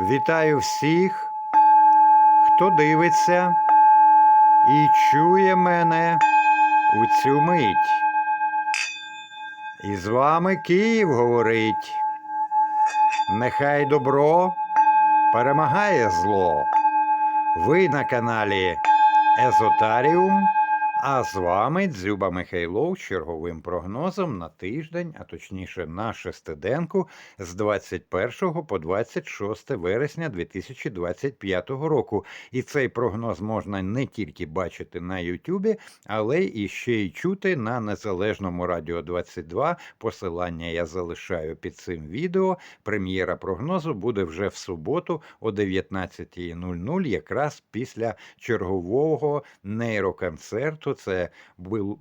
Вітаю всіх, хто дивиться і чує мене у цю мить. І з вами Київ говорить. Нехай добро перемагає зло. Ви на каналі Езотаріум, а з вами Дзюба Михайлов з черговим прогнозом на тиждень, а точніше на шестиденку з 21 по 26 вересня 2025 року. І цей прогноз можна не тільки бачити на Ютубі, але і ще й чути на незалежному радіо 22. Посилання я залишаю під цим відео. Прем'єра прогнозу буде вже в суботу о 19.00, якраз після чергового нейроконцерту. Це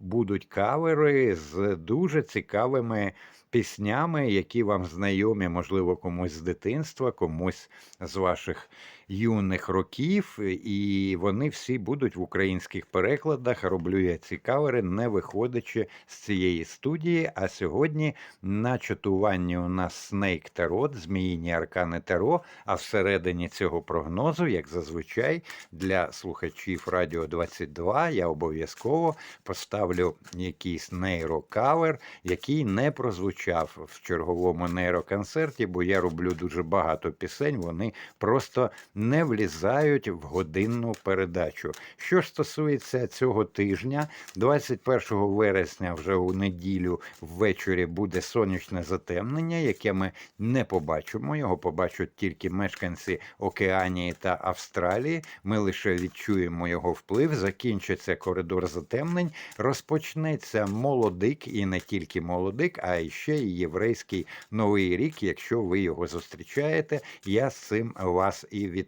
будуть кавери з дуже цікавими піснями, які вам знайомі, можливо, комусь з дитинства, комусь з ваших юних років. І вони всі будуть в українських перекладах. Роблю я ці кавери, не виходячи з цієї студії. А сьогодні на чатуванні у нас Snake Tarot, Зміїні Аркани Таро. А всередині цього прогнозу, як зазвичай, для слухачів Радіо 22 я обов'язково поставлю якийсь нейрокавер, який не прозвучав в черговому нейроконцерті, бо я роблю дуже багато пісень. Вони просто не влізають в годинну передачу. Що ж стосується цього тижня, 21 вересня, вже у неділю ввечері буде сонячне затемнення, яке ми не побачимо. Його побачать тільки мешканці Океанії та Австралії. Ми лише відчуємо його вплив. Закінчиться коридор затемнень, розпочнеться молодик і не тільки молодик, а й ще й єврейський новий рік. Якщо ви його зустрічаєте, я з цим вас і вітаю.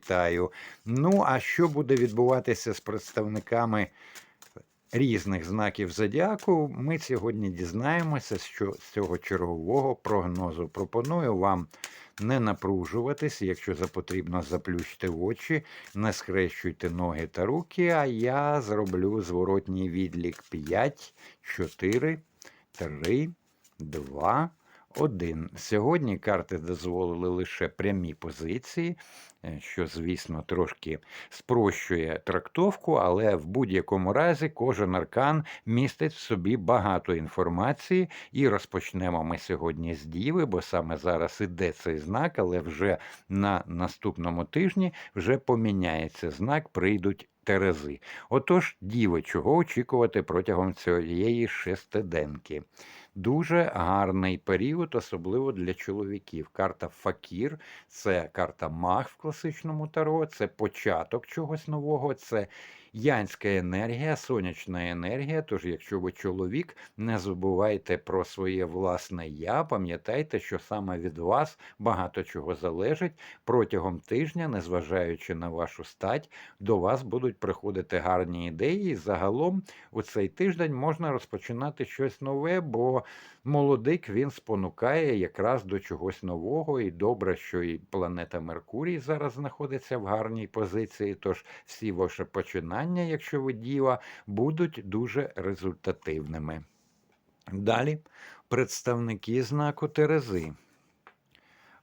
Ну а що буде відбуватися з представниками? Різних знаків зодіаку ми сьогодні дізнаємося з цього чергового прогнозу. Пропоную вам не напружуватись, якщо потрібно, заплющте очі, не схрещуйте ноги та руки, а я зроблю зворотній відлік 5, 4, 3, 2, 1. Сьогодні карти дозволили лише прямі позиції, е, що, звісно, трошки спрощує трактовку, але в будь-якому разі кожен аркан містить в собі багато інформації. І розпочнемо ми сьогодні з Діви, бо саме зараз іде цей знак, але вже на наступному тижні вже поміняється знак, прийдуть. Терези. Отож, діви, чого очікувати протягом цієї шестиденки? Дуже гарний період, особливо для чоловіків. Карта Факір це карта Маг в класичному таро, це початок чогось нового, це янська енергія, сонячна енергія. Тож, якщо ви чоловік, не забувайте про своє власне я. Пам'ятайте, що саме від вас багато чого залежить протягом тижня, незважаючи на вашу стать, до вас будуть приходити гарні ідеї. І загалом у цей тиждень можна розпочинати щось нове, бо молодик він спонукає якраз до чогось нового. І добре, що і планета Меркурій зараз знаходиться в гарній позиції. Тож всі ваші починання, якщо ви діва, будуть дуже результативними. Далі представники знаку Терези.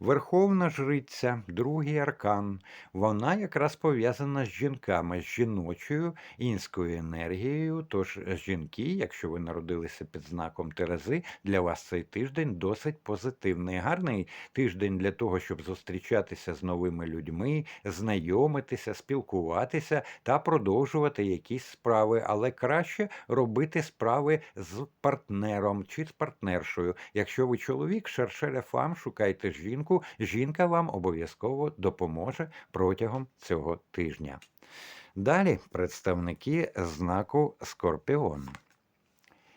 Верховна жриця, другий аркан, вона якраз пов'язана з жінками, з жіночою інською енергією. Тож жінки, якщо ви народилися під знаком Терези, для вас цей тиждень досить позитивний. Гарний тиждень для того, щоб зустрічатися з новими людьми, знайомитися, спілкуватися та продовжувати якісь справи, але краще робити справи з партнером чи з партнершою. Якщо ви чоловік, шершеля фам, шукайте жінку. Жінка вам обов'язково допоможе протягом цього тижня. Далі представники знаку Скорпіон.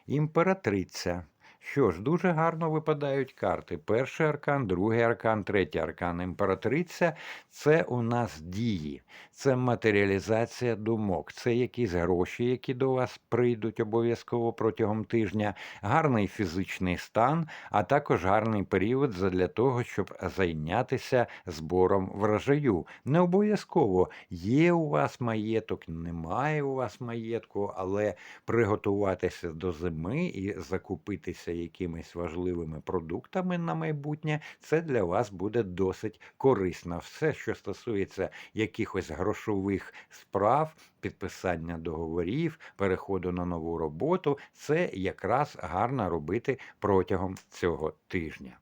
Імператриця. Що ж, дуже гарно випадають карти. Перший аркан, другий аркан, третій аркан. Імператриця це у нас дії, це матеріалізація думок, це якісь гроші, які до вас прийдуть обов'язково протягом тижня, гарний фізичний стан, а також гарний період для того, щоб зайнятися збором врожаю. Не обов'язково є у вас маєток, немає у вас маєтку, але приготуватися до зими і закупитися цікавитеся якимись важливими продуктами на майбутнє, це для вас буде досить корисно. Все, що стосується якихось грошових справ, підписання договорів, переходу на нову роботу, це якраз гарно робити протягом цього тижня.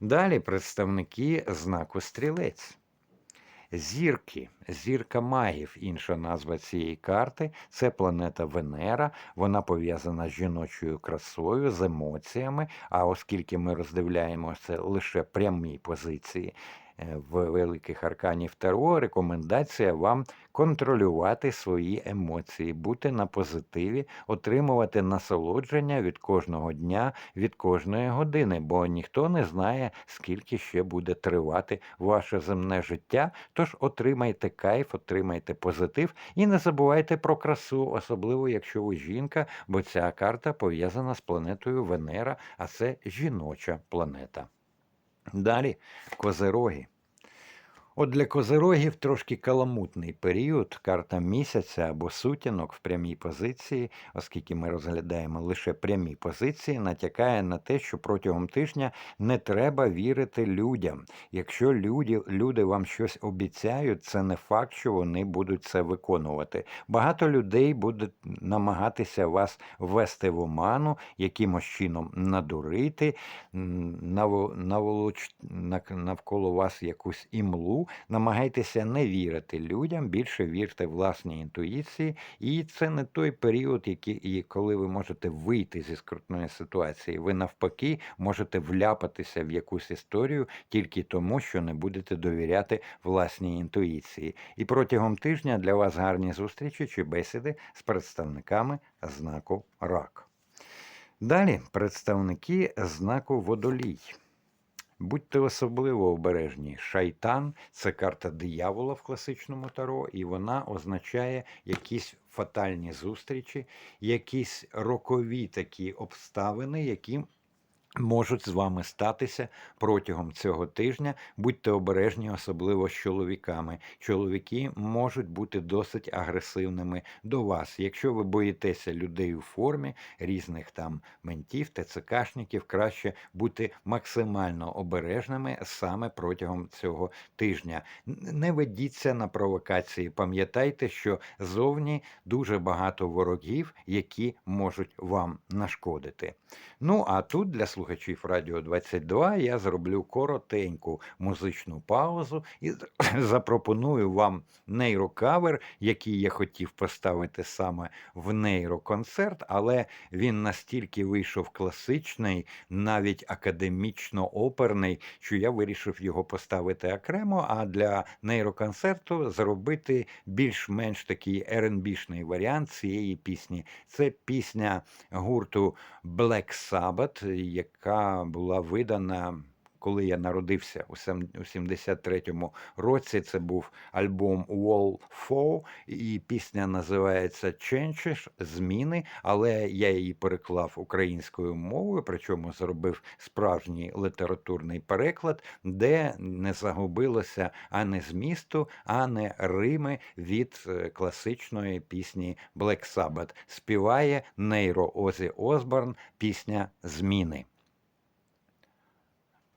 Далі представники знаку стрілець. Зірки, зірка магів, інша назва цієї карти, це планета Венера. Вона пов'язана з жіночою красою, з емоціями. А оскільки ми роздивляємося лише прямі позиції в великих арканів Таро, рекомендація вам контролювати свої емоції, бути на позитиві, отримувати насолодження від кожного дня, від кожної години, бо ніхто не знає, скільки ще буде тривати ваше земне життя. Тож отримайте кайф, отримайте позитив і не забувайте про красу, особливо якщо ви жінка, бо ця карта пов'язана з планетою Венера, а це жіноча планета. Далі козероги. От для козирогів трошки каламутний період, карта місяця або сутінок в прямій позиції, оскільки ми розглядаємо лише прямі позиції, натякає на те, що протягом тижня не треба вірити людям. Якщо люди, люди вам щось обіцяють, це не факт, що вони будуть це виконувати. Багато людей будуть намагатися вас ввести в оману, якимось чином надурити, навколо вас якусь імлу намагайтеся не вірити людям, більше вірте власній інтуїції, і це не той період, який, коли ви можете вийти зі скрутної ситуації. Ви навпаки можете вляпатися в якусь історію тільки тому, що не будете довіряти власній інтуїції. І протягом тижня для вас гарні зустрічі чи бесіди з представниками знаку рак. Далі представники знаку водолій. Будьте особливо обережні. Шайтан це карта диявола в класичному таро, і вона означає якісь фатальні зустрічі, якісь рокові такі обставини, які можуть з вами статися протягом цього тижня. Будьте обережні, особливо з чоловіками. Чоловіки можуть бути досить агресивними до вас. Якщо ви боїтеся людей у формі різних там ментів, ТЦКшників, краще бути максимально обережними саме протягом цього тижня. Не ведіться на провокації. Пам'ятайте, що зовні дуже багато ворогів, які можуть вам нашкодити. Ну а тут для слухачів Радіо 22 я зроблю коротеньку музичну паузу і запропоную вам нейрокавер, який я хотів поставити саме в нейроконцерт, але він настільки вийшов класичний, навіть академічно-оперний, що я вирішив його поставити окремо. А для нейроконцерту зробити більш-менш такий R&B-шний варіант цієї пісні. Це пісня гурту Black Sabbath, яка була видана. Коли я народився у 73-му році, це був альбом Wall 4, і пісня називається Changes, зміни, але я її переклав українською мовою, причому зробив справжній літературний переклад, де не загубилося ані змісту, ані Рими від е, класичної пісні Black Sabbath. Співає Нейро Озі Осборн пісня Зміни.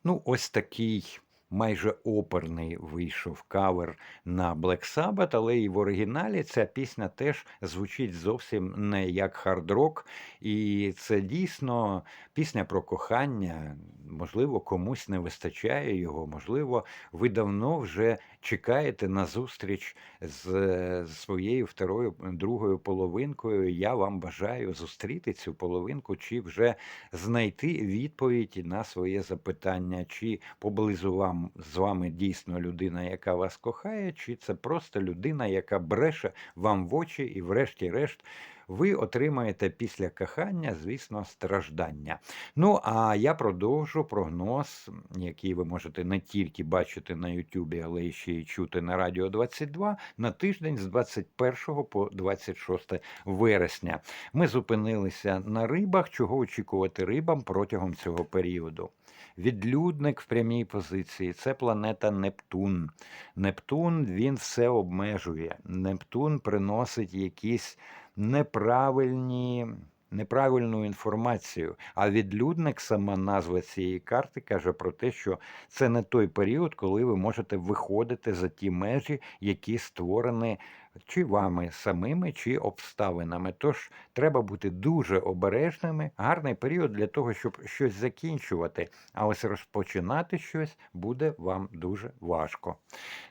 Ну, ось такий майже оперний вийшов кавер на Black Sabbath, але і в оригіналі ця пісня теж звучить зовсім не як хард-рок. І це дійсно пісня про кохання. Можливо, комусь не вистачає його, можливо, ви давно вже чекаєте на зустріч з своєю второю другою половинкою. Я вам бажаю зустріти цю половинку, чи вже знайти відповідь на своє запитання, чи поблизу вам з вами дійсно людина, яка вас кохає, чи це просто людина, яка бреше вам в очі, і, врешті-решт ви отримаєте після кохання, звісно, страждання. Ну, а я продовжу прогноз, який ви можете не тільки бачити на Ютубі, але й ще й чути на Радіо 22 на тиждень з 21 по 26 вересня. Ми зупинилися на рибах, чого очікувати рибам протягом цього періоду. Відлюдник в прямій позиції це планета Нептун. Нептун він все обмежує. Нептун приносить якісь неправильні неправильну інформацію. А відлюдник, сама назва цієї карти, каже про те, що це не той період, коли ви можете виходити за ті межі, які створені чи вами самими, чи обставинами. Тож треба бути дуже обережними. Гарний період для того, щоб щось закінчувати. А ось розпочинати щось буде вам дуже важко.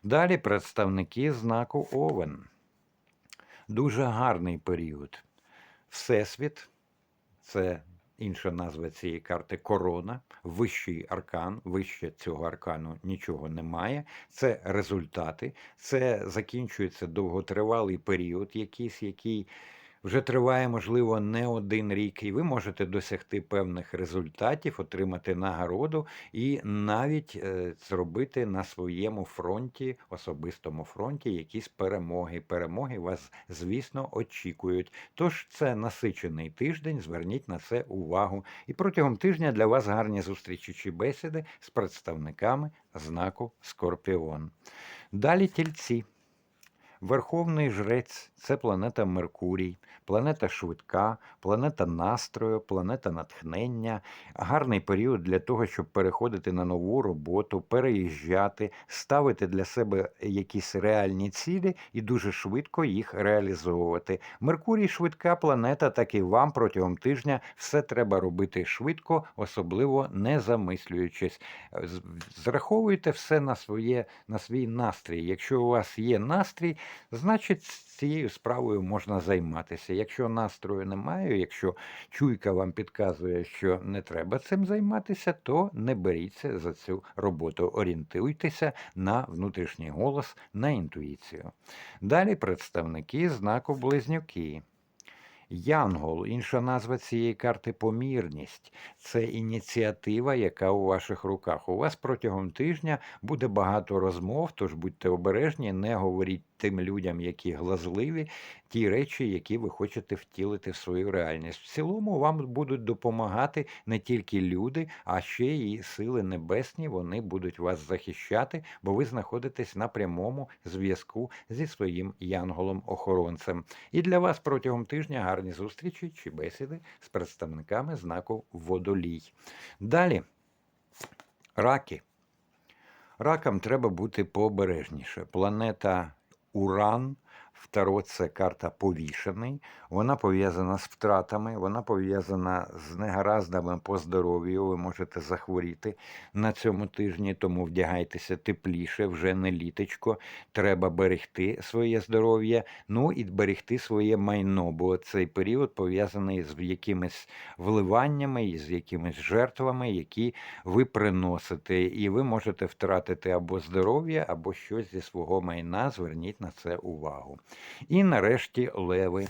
Далі представники знаку Овен. Дуже гарний період. Всесвіт це інша назва цієї карти корона, вищий аркан. Вище цього аркану нічого немає. Це результати, це закінчується довготривалий період, якийсь, який вже триває, можливо, не один рік, і ви можете досягти певних результатів, отримати нагороду і навіть е, зробити на своєму фронті, особистому фронті, якісь перемоги. Перемоги вас, звісно, очікують. Тож це насичений тиждень. Зверніть на це увагу. І протягом тижня для вас гарні зустрічі чи бесіди з представниками знаку Скорпіон. Далі тільці. Верховний жрець це планета Меркурій, планета швидка, планета настрою, планета натхнення, гарний період для того, щоб переходити на нову роботу, переїжджати, ставити для себе якісь реальні цілі і дуже швидко їх реалізовувати. Меркурій швидка планета, так і вам протягом тижня все треба робити швидко, особливо не замислюючись. Зраховуйте все на своє на свій настрій. Якщо у вас є настрій, значить цією справою можна займатися. Якщо настрою немає, якщо чуйка вам підказує, що не треба цим займатися, то не беріться за цю роботу. Орієнтуйтеся на внутрішній голос, на інтуїцію. Далі представники знаку близнюки. Янгол, інша назва цієї карти помірність. Це ініціатива, яка у ваших руках. У вас протягом тижня буде багато розмов, тож будьте обережні, не говоріть тим людям, які глазливі, ті речі, які ви хочете втілити в свою реальність. В цілому вам будуть допомагати не тільки люди, а ще й сили небесні. Вони будуть вас захищати, бо ви знаходитесь на прямому зв'язку зі своїм янголом-охоронцем. І для вас протягом тижня гарні зустрічі чи бесіди з представниками знаку Водолій. Далі раки. Ракам треба бути пообережніше. Планета Уран. Таро це карта повішений, вона пов'язана з втратами, вона пов'язана з негараздами по здоров'ю. Ви можете захворіти на цьому тижні, тому вдягайтеся тепліше, вже не літочко. Треба берегти своє здоров'я, ну і берегти своє майно, бо цей період пов'язаний з якимись вливаннями і з якимись жертвами, які ви приносите, і ви можете втратити або здоров'я, або щось зі свого майна. Зверніть на це увагу. І нарешті леви.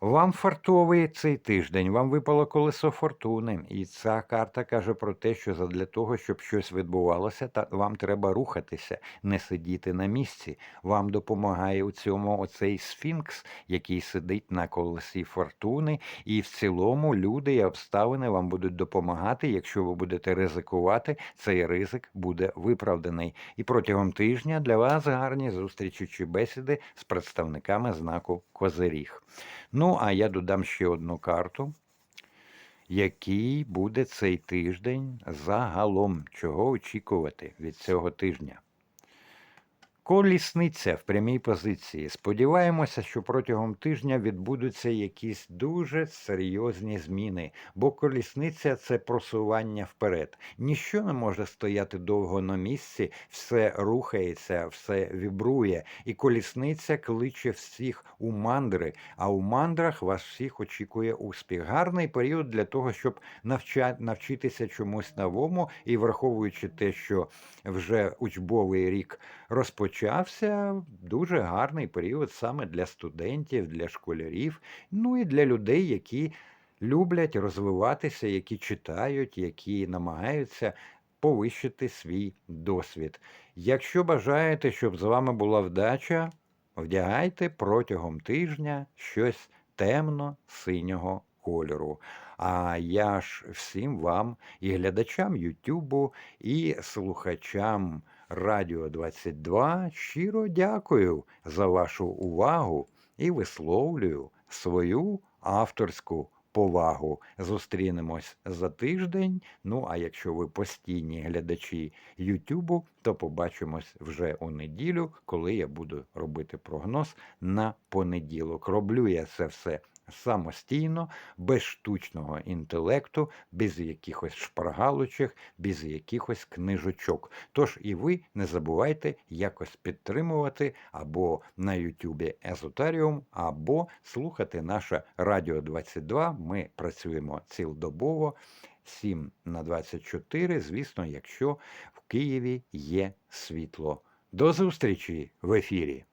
Вам фартовий цей тиждень, вам випало колесо фортуни, і ця карта каже про те, що задля того, щоб щось відбувалося, вам треба рухатися, не сидіти на місці. Вам допомагає у цьому оцей сфінкс, який сидить на колесі фортуни, і в цілому люди і обставини вам будуть допомагати. Якщо ви будете ризикувати, цей ризик буде виправданий. І протягом тижня для вас гарні зустрічі чи бесіди з представниками знаку Козиріг. Ну, а я додам ще одну карту, який буде цей тиждень загалом, чого очікувати від цього тижня. Колісниця в прямій позиції. Сподіваємося, що протягом тижня відбудуться якісь дуже серйозні зміни, бо колісниця це просування вперед. Ніщо не може стояти довго на місці, все рухається, все вібрує, і колісниця кличе всіх у мандри. А у мандрах вас всіх очікує успіх. Гарний період для того, щоб навча... навчитися чомусь новому, і враховуючи те, що вже учбовий рік розпочався дуже гарний період саме для студентів, для школярів, ну і для людей, які люблять розвиватися, які читають, які намагаються повищити свій досвід. Якщо бажаєте, щоб з вами була вдача, вдягайте протягом тижня щось темно-синього кольору. А я ж всім вам і глядачам Ютубу, і слухачам Радіо 22 щиро дякую за вашу увагу і висловлюю свою авторську повагу. Зустрінемось за тиждень. Ну а якщо ви постійні глядачі Ютубу, то побачимось вже у неділю, коли я буду робити прогноз на понеділок. Роблю я це все самостійно, без штучного інтелекту, без якихось шпаргалочок, без якихось книжочок. Тож і ви не забувайте якось підтримувати або на Ютубі Езотаріум, або слухати наше Радіо 22. Ми працюємо цілодобово. 7 на 24, звісно, якщо в Києві є світло. До зустрічі в ефірі!